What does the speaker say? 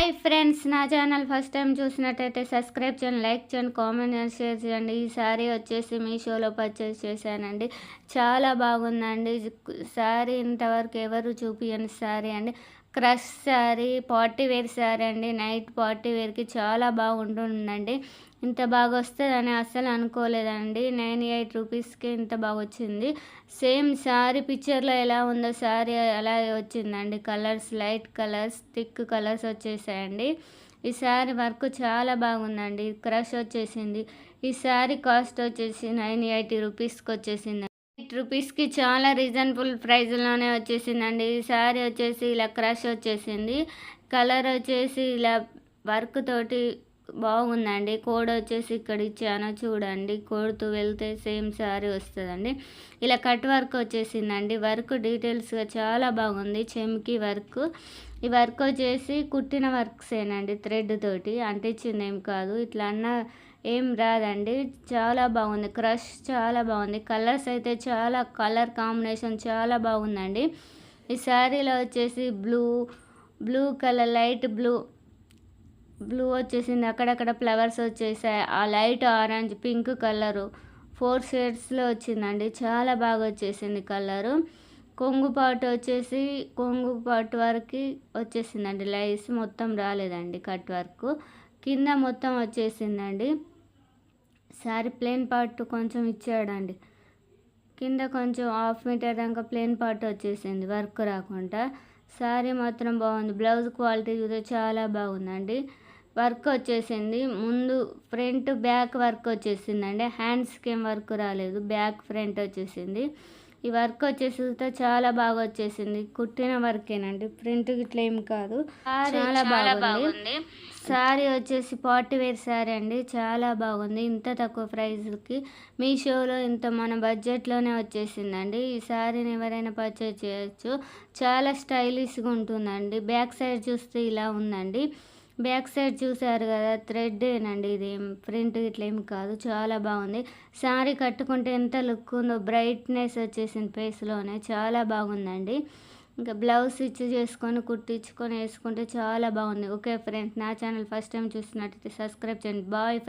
Hi friends నా channel first time చూసినట్టయితే subscribe చేయండి లైక్ చేయండి కామెంట్ చేయండి షేర్ చేయండి. ఈ సారీ వచ్చేసి మీషోలో పర్చేస్ చేశానండి. చాలా బాగుందండి. సారీ ఇంతవరకు ఎవరు చూపించని సారీ అండి. Crush sari party wear sari అండి. నైట్ పార్టీ వేర్కి చాలా బాగుంటుందండి. ఇంత బాగా వస్తుందని అస్సలు అనుకోలేదండి. నైన్ ఎయిట్ రూపీస్కి ఇంత బాగా వచ్చింది సేమ్ శారీ పిక్చర్లో ఎలా ఉందో శారీ అలాగే వచ్చిందండి. Colours light colours thick colours వచ్చేసాయండి. ఈ శారీ వర్క్ చాలా బాగుందండి. క్రష్ వచ్చేసింది. ఈ శారీ కాస్ట్ వచ్చేసి నైన్ ఎయిటీ రూపీస్కి వచ్చేసింది ఎయిట్ రూపీస్కి చాలా రీజనబుల్ ప్రైస్లోనే వచ్చేసిందండి. ఈ శారీ వచ్చేసి ఇలా క్రష్ వచ్చేసింది. కలర్ వచ్చేసి ఇలా వర్క్ తోటి బాగుందండి. కోడ్ వచ్చేసి ఇక్కడ ఇచ్చాను చూడండి. కోడ్తో వెళ్తే సేమ్ శారీ వస్తుందండి. ఇలా కట్ వర్క్ వచ్చేసిందండి. వర్క్ డీటెయిల్స్గా చాలా బాగుంది. చెమ్కి వర్క్. ఈ వర్క్ వచ్చేసి కుట్టిన వర్క్సేనండి థ్రెడ్ తోటి. అంటించింది ఏం కాదు. ఇట్లా అన్న ఏం రాదండి. చాలా బాగుంది. క్రష్ చాలా బాగుంది. కలర్స్ అయితే చాలా కలర్ కాంబినేషన్ చాలా బాగుందండి. ఈ శారీలో వచ్చేసి blue blue colour light blue blue వచ్చేసింది. అక్కడక్కడ ఫ్లవర్స్ వచ్చేసాయి. ఆ light orange pink colour four షేడ్స్లో వచ్చిందండి. చాలా బాగా వచ్చేసింది కలరు కొంగు పాటు వచ్చేసి కొంగు పాటు వరకు వచ్చేసిందండి. లైస్ మొత్తం రాలేదండి కట్ వర్క్ కింద మొత్తం వచ్చేసిందండి. శారీ ప్లెయిన్ పార్ట్ కొంచెం ఇచ్చాడండి. కింద కొంచెం హాఫ్ మీటర్ దాకా ప్లెయిన్ పార్ట్ వచ్చేసింది వర్క్ రాకుండా. శారీ మాత్రం బాగుంది. బ్లౌజ్ క్వాలిటీ చూస్తే చాలా బాగుందండి. వర్క్ వచ్చేసింది. ముందు ఫ్రంట్ బ్యాక్ వర్క్ వచ్చేసిందండి. హ్యాండ్స్కి ఏం వర్క్ రాలేదు. బ్యాక్ ఫ్రంట్ వచ్చేసింది. ఈ వర్క్ వచ్చేసి చాలా బాగా వచ్చేసింది. కుట్టిన వర్కేనండి. ప్రింట్ ఇట్లా ఏం కాదు. చాలా బాగుంది. శారీ వచ్చేసి పార్టీ వేర్ శారీ అండి. చాలా బాగుంది. ఇంత తక్కువ ప్రైస్కి మీ షోలో ఇంత మన బడ్జెట్లోనే వచ్చేసిందండి. ఈ శారీని ఎవరైనా పర్చేజ్ చేయొచ్చు. చాలా స్టైలిష్గా ఉంటుందండి. బ్యాక్ సైడ్ చూస్తే ఇలా ఉందండి. బ్యాక్ సైడ్ చూసారు కదా థ్రెడ్ ఏనండి ఇది. ప్రింట్ ఇట్లా ఏం కాదు. చాలా బాగుంది. శారీ కట్టుకుంటే ఎంత లుక్ ఉందో బ్రైట్నెస్ వచ్చేసింది ఫేస్లోనే చాలా బాగుందండి. ఇంకా బ్లౌజ్ స్టిచ్ చేసుకొని కుట్టించుకొని వేసుకుంటే చాలా బాగుంది. ఓకే ఫ్రెండ్స్ నా ఛానల్ ఫస్ట్ టైం చూసినట్టయితే సబ్స్క్రైబ్ చేయండి. బాయ్